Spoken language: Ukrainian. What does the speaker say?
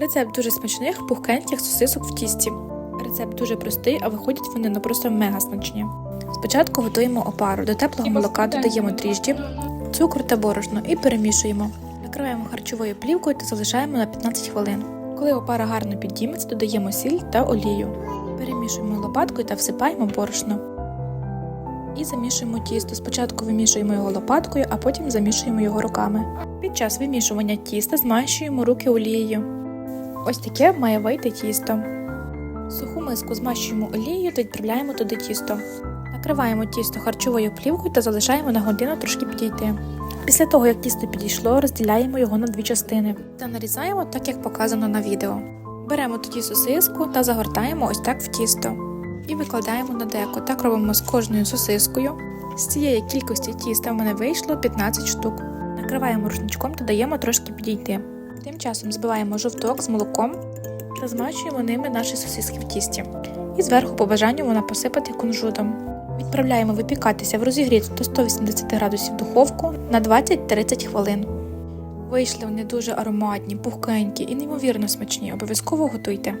Рецепт дуже смачних, пухкеньких сосисок в тісті. Рецепт дуже простий, а виходять вони ну просто мега смачні. Спочатку готуємо опару. До теплого молока додаємо дріжджі, цукор та борошно і перемішуємо. Накриваємо харчовою плівкою та залишаємо на 15 хвилин. Коли опара гарно підійметься, додаємо сіль та олію. Перемішуємо лопаткою та всипаємо борошно. І замішуємо тісто. Спочатку вимішуємо його лопаткою, а потім замішуємо його руками. Під час вимішування тіста змащуємо руки олією. Ось таке має вийти тісто. Суху миску змащуємо олією та відправляємо туди тісто. Накриваємо тісто харчовою плівкою та залишаємо на годину трошки підійти. Після того, як тісто підійшло, розділяємо його на дві частини та нарізаємо так, як показано на відео. Беремо тоді сосиску та загортаємо ось так в тісто і викладаємо на деко. Так робимо з кожною сосискою. З цієї кількості тіста в мене вийшло 15 штук. Накриваємо рушничком та даємо трошки підійти. Тим часом збиваємо жовток з молоком та змачуємо ними наші сосиски в тісті. І зверху по бажанню вона посипати кунжутом. Відправляємо випікатися в розігріту до 180 градусів духовку на 20-30 хвилин. Вийшли вони дуже ароматні, пухкенькі і неймовірно смачні. Обов'язково готуйте.